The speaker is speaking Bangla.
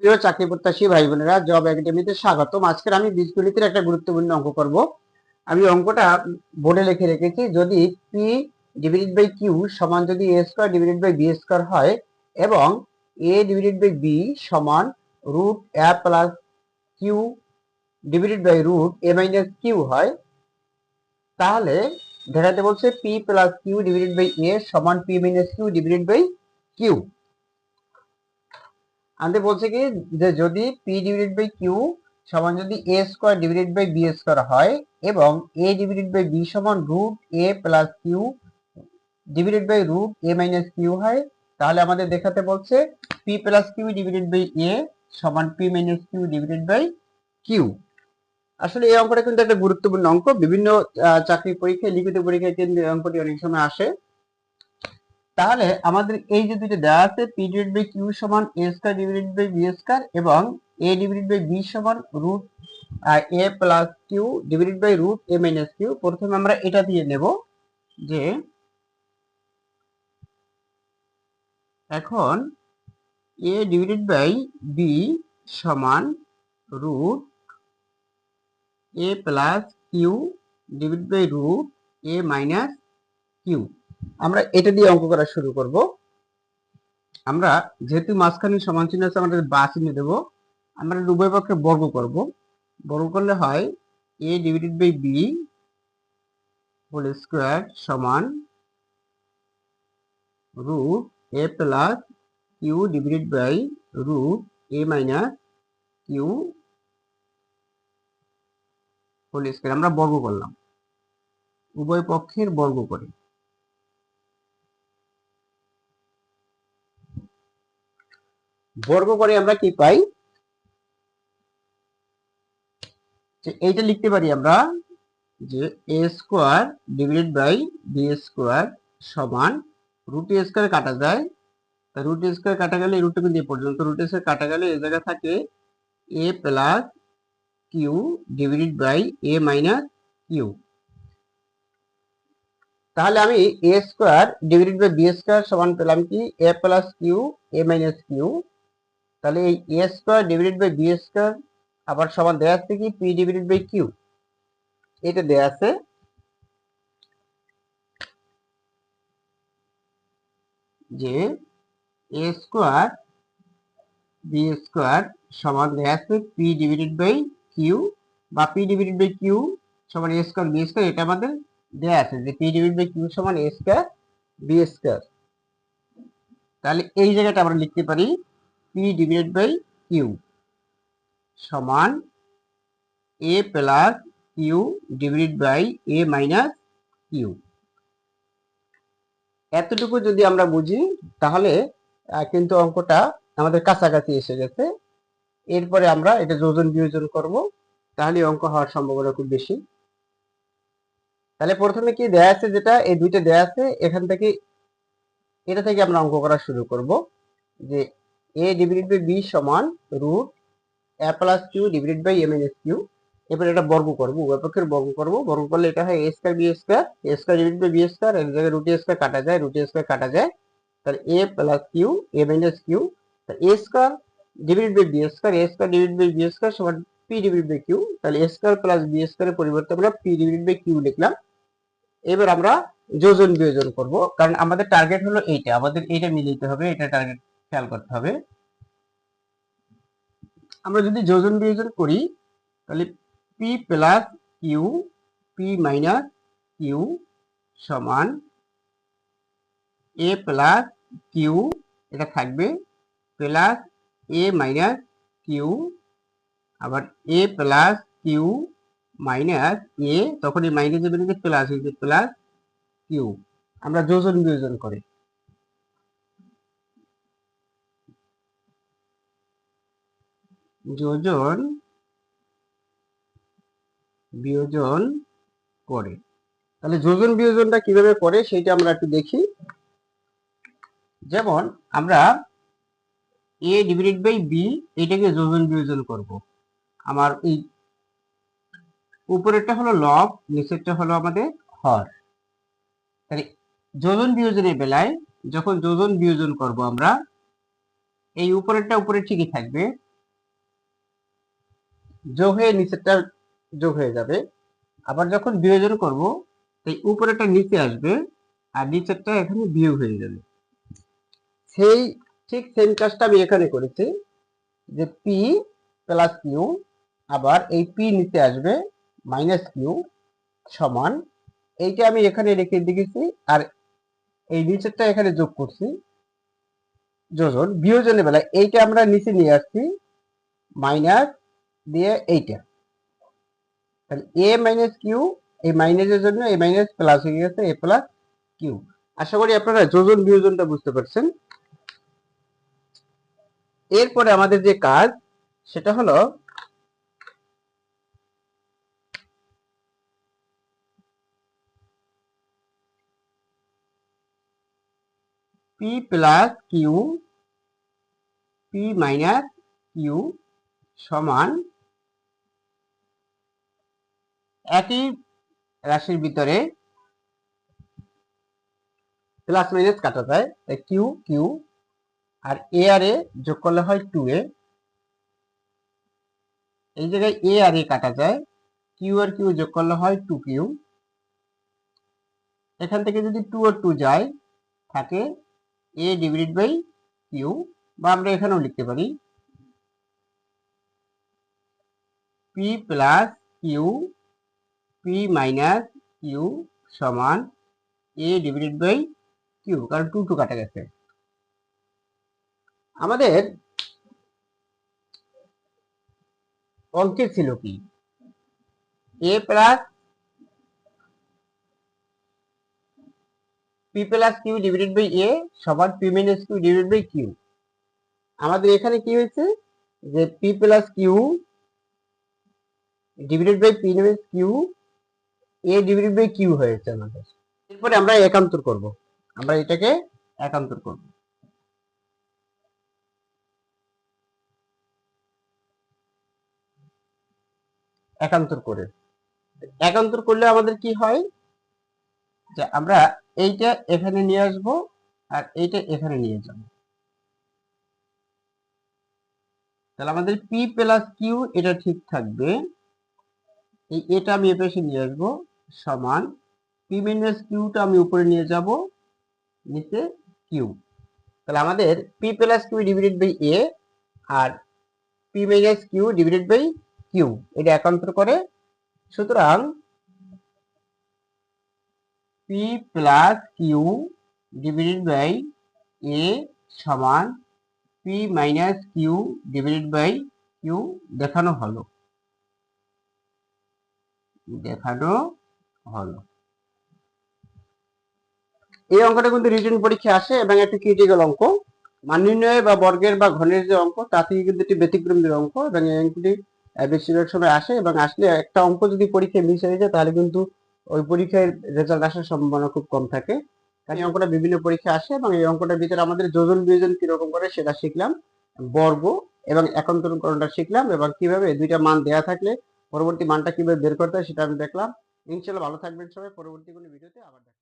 প্রিয় চাকরি প্রত্যাশী ভাই বোনেরা, জব একাডেমিতে স্বাগতম। আজকের আমি বীজগণিতের একটা গুরুত্বপূর্ণ অঙ্ক করব। আমি অঙ্কটা বোর্ডে লিখে রেখেছি, যদি পি ডিভাইডেড বাই কিউ সমান যদি A square divided by B square হয় এবং এ ডিভাইডেড বাই বি সমান root A plus Q divided by root A minus Q হয়, তাহলে দেখাতে বলছে P plus Q divided by A সমান P minus Q divided by Q আমাদের বলছে কি যে যদি পি ডিভাইডেড বাই কিউ সমান যদি A square divided by B square হয় এবং এ ডিভাইডেড বাই বি সমান root A plus Q divided by root A minus Q হয়, তাহলে আমাদের দেখাতে বলছে P plus Q divided by A সমান P minus Q divided by Q আসলে এই অঙ্কটা কিন্তু একটা গুরুত্বপূর্ণ অঙ্ক। বিভিন্ন চাকরি পরীক্ষায়, লিখিত পরীক্ষায় কিন্তু এই অঙ্কটি অনেক সময় আসে। তাহলে আমাদের এই যে দুটো দেওয়া আছে পি ডিভাইড বাই কিউ সমান A square divided by B square এবং এ ডিভাইডেড বাই বি সমান root A plus Q divided by root A minus Q প্রথমে আমরা এটা দিয়ে নেব যে এখন এ ডিভাইডেড বাই বি সমান root A plus Q divide by root A minus Q আমরা এটা দিয়ে অঙ্ক করা শুরু করব। আমরা যেহেতু মাঝখানে সমান চিহ্ন আছে আমাদের বা চিহ্ন দেবো। আমরা উভয় পক্ষে বর্গ করব। বর্গ করলে হয় A divided by B whole square সমান root A plus Q divided by root A minus Q whole square আমরা বর্গ করলাম। উভয় পক্ষের বর্গ করে। বর্গ করে আমরা কি পাই? যে এইটা লিখতে পারি আমরা যে A square divided by B square সমান রুট স্কোয়ার কাটা যায়। তা রুট স্কোয়ার কাটা গেলে রুটে এ পর্যন্ত রুট স্কোয়ার কাটা গেলে এই জায়গা থাকে A plus Q divided by A minus Q তাহলে আমি A square divided by B square সমান পেলাম কি? A plus Q A minus Q তাহলে এই A square divided by B square আবার সমান দেয়া আছে কি? পি ডিভাইডেড বাই কিউ এটা দেয়া আছে যে এ স্কোয়ার বি স্কোয়ার সমান দেয়া আছে পি ডিভাইডেড বাই কিউ বা পি ডিভাইডেড বাই কিউ সমান এ স্কোয়ার বি স্কোয়ার এটা আমাদের দেয়া আছে যে পি ডিভাইডেড বাই কিউ সমান এ স্কোয়ার বি স্কোয়ার তাহলে এই জায়গাটা আমরা লিখতে পারি পি ডিভাইডেড বাই কিউ সমান A plus Q divided by A minus Q এতটুকু যদি আমরা বুঝি, তাহলে কিন্তু অঙ্কটা আমাদের কাছাকাছি এসে গেছে। এরপরে আমরা এটা যোজন বিয়োজন করব, তাহলে অঙ্ক হওয়ার সম্ভাবনা খুব বেশি। তাহলে প্রথমে কি দেয়া আছে যেটা? এই দুইটা দেয়া আছে, এখান থেকে, এটা থেকে আমরা অঙ্ক করা শুরু করব। যে এ ডিভাইডেড বাই বি সমান root A plus Q divided by A minus Q এবার এটা বর্গ করব, উভয় পক্ষের বর্গ করব। বর্গ করলে এটা হয় A square B square A square divided by B square এর জায়গায় রুট স্কয়ার কাটা যায় রুট স্কয়ার কাটা যায়। তাহলে A plus Q A minus Q তাহলে A square divided by B square A square divided by B square সমান পি ডিভাইডেড বাই কিউ তাহলে এ স্কয়ার প্লাস বি স্কয়ারের পরিবর্তে আমরা পি ডিভাইডেড বাই কিউ লিখলাম। এবার আমরা যোজন বিয়োজন করব, কারণ আমাদের টার্গেট হলো এইটা, আমাদের এইটা মিলাইতে হবে এটা টার্গেট খেয়াল করতে হবে। আমরা যদি যোজন বিয়োজন করি, তাহলে P plus Q P minus Q সমান এ প্লাস কিউ এটা থাকবে প্লাস এ মাইনাস কিউ আবার A plus Q minus A তখন এই মাইনাস যাবে প্লাস হয়েছে প্লাস কিউ আমরা যোজন বিয়োজন করি। যোজন বিয়োজন করে। তাহলে যোজন বিয়োজনটা কীভাবে করে সেটা আমরা একটু দেখি। যেমন আমরা এ ডিভাইডেড বাই বি এটাকে যোজন বিয়োজন করব। আমার এই উপরেরটা হলো লব নিচেরটা হলো আমাদের হর। তাহলে যোজন বিয়োজনের বেলায় যখন যোজন বিয়োজন করব আমরা, এই উপরেরটা উপরে ঠিকই থাকবে। যোগ হয়ে নিচেরটা যোগ হয়ে যাবে। আবার যখন বিয়োজন করব এই উপরেটা নিচে আসবে আর নিচেরটা এখানে বিয়োগ হয়ে যাবে। সেই ঠিক সেম কাজটা আমি এখানে করেছি, যে পি প্লাস কিউ আবার এই পি নিচে আসবে মাইনাস কিউ সমান, এইটা আমি এখানে রেখে দিয়েছি আর এই নিচেরটা এখানে যোগ করছি। যোজন বিয়োজনের বেলা এইটা আমরা নিচে নিয়ে আসছি মাইনাস দিয়ে এইটা। তাহলে এ মাইনাস কিউ এই মাইনাসের জন্য এই মাইনাস প্লাস হয়ে গেছে এ প্লাস কিউ আশা করি আপনারা যোজন বিয়োজনটা বুঝতে পারছেন। এরপরে আমাদের যে কাজ, সেটা হলো P plus Q P minus Q সমান একই রাশির ভিতরে প্লাস মাইনাস কাটা যায়। কিউ কিউ আর এ আর এ যোগ করলে হয় টু এ এই জায়গায় এ আর এ কাটা যায়। কিউ আর কিউ যোগ করলে হয় টু কিউ এখান থেকে যদি টু আর টু যায়, থাকে এ ডিভাইডেড বাই কিউ বা আমরা এখানেও লিখতে পারি। P plus Q P minus Q সমান এ ডিভাইডেড বাই কিউ কারণ টু টু কাটা গেছে। আমাদের অঙ্কে ছিল কি? A plus P plus Q divided by A সমান P minus Q divided by Q আমাদের এখানে কি হয়েছে? যে P plus Q divided by P minus Q A divided by Q হয়েছে আমাদের। এরপরে আমরা একান্তর করব। আমরা এটাকে একান্তর করব। একান্তর করে। একান্তর করলে আমাদের কি হয়? যে আমরা এইটা এখানে নিয়ে আসব আর এইটা এখানে নিয়ে যাব। তাহলে আমাদের পি প্লাস কিউ এটা ঠিক থাকবে। এই এটা আমি এপাশে নিয়ে আসব। সমান পি মাইনাস কিউটা আমি উপরে নিয়ে যাব, নিচে কিউ তাহলে আমাদের P plus Q divided by A R P minus Q divided by Q এটা একান্তর করে। সুতরাং P plus Q divided by A সমান P minus Q divided by Q দেখানো হলো। দেখানো হলো এই অঙ্কটা কিন্তু রিটেন পরীক্ষা আসে এবং একটি ক্রিটিক্যাল অঙ্ক। মান নির্ণয় বা বর্গের বা ঘনের যে অঙ্ক, তা থেকে কিন্তু একটি ব্যতিক্রমী অঙ্ক এবং এই অঙ্কটি বেশিরভাগ সময় আসে এবং আসলে একটা অঙ্ক যদি পরীক্ষায় মিস হয়ে যায়, তাহলে কিন্তু ওই পরীক্ষায় রেজাল্ট আসার সম্ভাবনা খুব কম থাকে। কারণ এই অঙ্কটা বিভিন্ন পরীক্ষা আসে এবং এই অঙ্কটার ভিতরে আমাদের যোজন বিয়োজন কীরকম করে সেটা শিখলাম। বর্গ এবং একন্তরণকরণটা শিখলাম এবং কীভাবে দুইটা মান দেয়া থাকলে পরবর্তী মানটা কীভাবে বের করতে হয় সেটা আমি দেখলাম। ইনশাল্লাহ ভালো থাকবেন সবাই পরবর্তী কোনো ভিডিওতে আবার দেখা।